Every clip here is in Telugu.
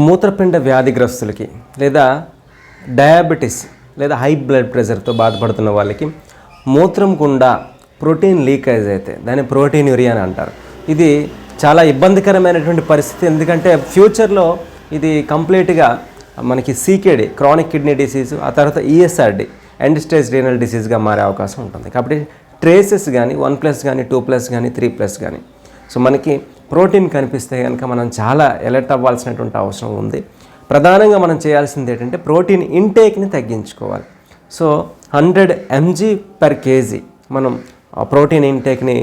మూత్రపిండ వ్యాధిగ్రస్తులకి లేదా డయాబెటీస్ లేదా హై బ్లడ్ ప్రెషర్తో బాధపడుతున్న వాళ్ళకి మూత్రం గుండా ప్రోటీన్ లీకేజ్ అయితే దాన్ని ప్రోటీన్ యూరియా అని అంటారు. ఇది చాలా ఇబ్బందికరమైనటువంటి పరిస్థితి. ఎందుకంటే ఫ్యూచర్లో ఇది కంప్లీట్గా మనకి సీకేడి క్రానిక్ కిడ్నీ డిసీజ్ ఆ తర్వాత ఈఎస్ఆర్డి ఎండ్ స్టేజ్ రీనల్ డిసీజ్గా మారే అవకాశం ఉంటుంది. కాబట్టి ట్రేసెస్ కానీ వన్ ప్లస్ కానీ టూ ప్లస్ కానీ త్రీ ప్లస్ కానీ సో మనకి ప్రోటీన్ కనిపిస్తే కనుక మనం చాలా ఎలర్ట్ అవ్వాల్సినటువంటి అవసరం ఉంది. ప్రధానంగా మనం చేయాల్సింది ఏంటంటే ప్రోటీన్ ఇంటేక్ని తగ్గించుకోవాలి. So hundred mg per kg మనం ప్రోటీన్ ఇంటేక్ని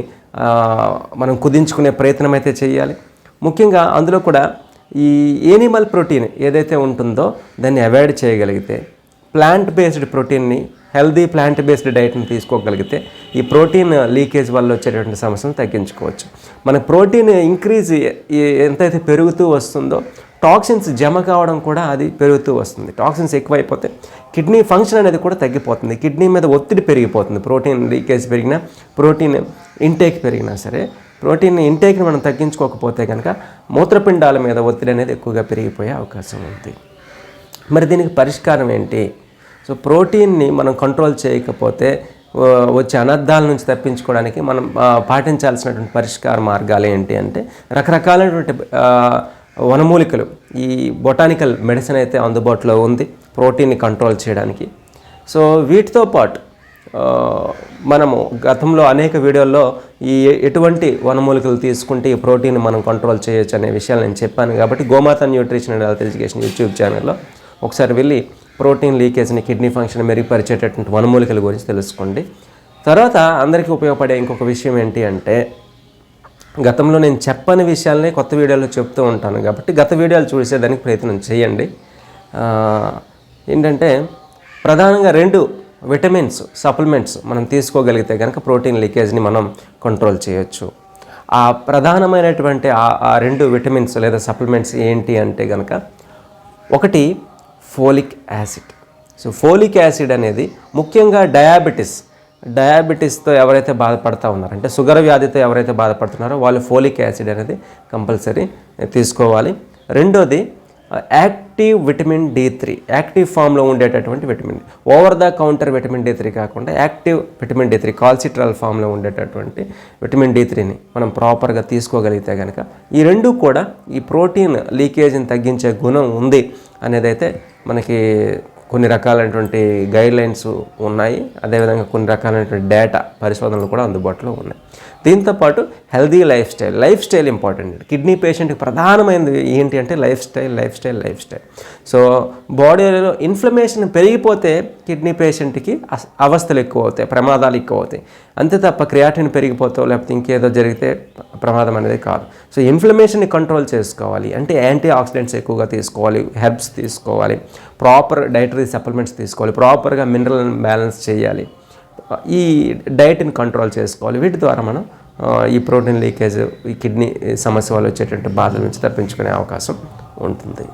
మనం కుదించుకునే ప్రయత్నం అయితే చేయాలి. ముఖ్యంగా అందులో కూడా ఈ ఏనిమల్ ప్రోటీన్ ఏదైతే ఉంటుందో దాన్ని అవాయిడ్ చేయగలిగితే ప్లాంట్ బేస్డ్ ప్రోటీన్ని హెల్దీ ప్లాంట్ బేస్డ్ డైట్ని తీసుకోగలిగితే ఈ ప్రోటీన్ లీకేజ్ వల్ల వచ్చేటువంటి సమస్యను తగ్గించుకోవచ్చు. మన ప్రోటీన్ ఇంక్రీజ్ ఎంతైతే పెరుగుతూ వస్తుందో టాక్సిన్స్ జమ కావడం కూడా అది పెరుగుతూ వస్తుంది. టాక్సిన్స్ ఎక్కువైపోతే కిడ్నీ ఫంక్షన్ అనేది కూడా తగ్గిపోతుంది. కిడ్నీ మీద ఒత్తిడి పెరిగిపోతుంది. ప్రోటీన్ లీకేజ్ పెరిగినా ప్రోటీన్ ఇంటేక్ పెరిగినా సరే ప్రోటీన్ ఇంటేక్ని మనం తగ్గించుకోకపోతే కనుక మూత్రపిండాల మీద ఒత్తిడి అనేది ఎక్కువగా పెరిగిపోయే అవకాశం ఉంది. మరి దీనికి పరిష్కారం ఏంటి? సో ప్రోటీన్ని మనం కంట్రోల్ చేయకపోతే వచ్చే అనర్థాల నుంచి తప్పించుకోవడానికి మనం పాటించాల్సినటువంటి పరిష్కార మార్గాలు ఏంటి అంటే రకరకాలైనటువంటి వనమూలికలు. ఈ బొటానికల్ మెడిసిన్ అయితే అందుబాటులో ఉంది ప్రోటీన్ని కంట్రోల్ చేయడానికి. సో వీటితో పాటు మనము గతంలో అనేక వీడియోల్లో ఈ ఎటువంటి వనమూలికలు తీసుకుంటే ఈ ప్రోటీన్ మనం కంట్రోల్ చేయొచ్చు అనే విషయాలు నేను చెప్పాను కాబట్టి Gomata nutrition and health education YouTube ఛానల్లో ఒకసారి వెళ్ళి ప్రోటీన్ లీకేజ్ని కిడ్నీ ఫంక్షన్ మెరుగుపరిచేటటువంటి వనమూలికల గురించి తెలుసుకోండి. తర్వాత అందరికీ ఉపయోగపడే ఇంకొక విషయం ఏంటి అంటే గతంలో నేను చెప్పని విషయాలని కొత్త వీడియోలో చెప్తూ ఉంటాను కాబట్టి గత వీడియోలు చూసేదానికి ప్రయత్నం చేయండి. ఏంటంటే ప్రధానంగా రెండు విటమిన్స్ సప్లిమెంట్స్ మనం తీసుకోగలిగితే కనుక ప్రోటీన్ లీకేజ్ని మనం కంట్రోల్ చేయొచ్చు. ఆ ప్రధానమైనటువంటి ఆ రెండు విటమిన్స్ లేదా సప్లిమెంట్స్ ఏంటి అంటే కనుక ఒకటి folic acid. So folic acid అనేది ముఖ్యంగా డయాబెటిస్ డయాబెటీస్తో ఎవరైతే బాధపడతా ఉన్నారో అంటే షుగర్ వ్యాధితో ఎవరైతే బాధపడుతున్నారో వాళ్ళు ఫోలిక్ యాసిడ్ అనేది కంపల్సరీ తీసుకోవాలి. రెండోది active vitamin D three active ఫామ్లో ఉండేటటువంటి vitamin over the counter vitamin D three కాకుండా active vitamin D three calcitriol ఫామ్లో ఉండేటటువంటి విటమిన్ డి త్రీని మనం ప్రాపర్గా తీసుకోగలిగితే కనుక ఈ రెండు కూడా ఈ ప్రోటీన్ లీకేజ్ని తగ్గించే గుణం ఉంది అనేదైతే మనకి కొన్ని రకాలైనటువంటి గైడ్ లైన్స్ ఉన్నాయి. అదేవిధంగా కొన్ని రకాలైనటువంటి డేటా పరిశోధనలు కూడా అందుబాటులో ఉన్నాయి. దీంతోపాటు healthy lifestyle lifestyle important. Kidney పేషెంట్కి ప్రధానమైనది ఏంటి అంటే life style life style life style. So బాడీలో ఇన్ఫ్లమేషన్ పెరిగిపోతే కిడ్నీ పేషెంట్కి అస్- అవస్థలు ఎక్కువ అవుతాయి ప్రమాదాలు ఎక్కువ అవుతాయి అంతే తప్ప క్రియాటిన్ పెరిగిపోతావు లేకపోతే ఇంకేదో జరిగితే ప్రమాదం అనేది కాదు. సో ఇన్ఫ్లమేషన్ని కంట్రోల్ చేసుకోవాలి. అంటే యాంటీ ఆక్సిడెంట్స్ ఎక్కువగా తీసుకోవాలి హెర్బ్స్ తీసుకోవాలి ప్రాపర్ డైటరీ సప్లిమెంట్స్ తీసుకోవాలి ప్రాపర్గా మినరల్ బ్యాలెన్స్ చేయాలి. ఈ డైట్ని కంట్రోల్ చేసుకోవాలి. వీటి ద్వారా మనం ఈ ప్రోటీన్ లీకేజ్ ఈ కిడ్నీ సమస్య వల్ల వచ్చేటువంటి బాధల నుంచి తప్పించుకునే అవకాశం ఉంటుంది.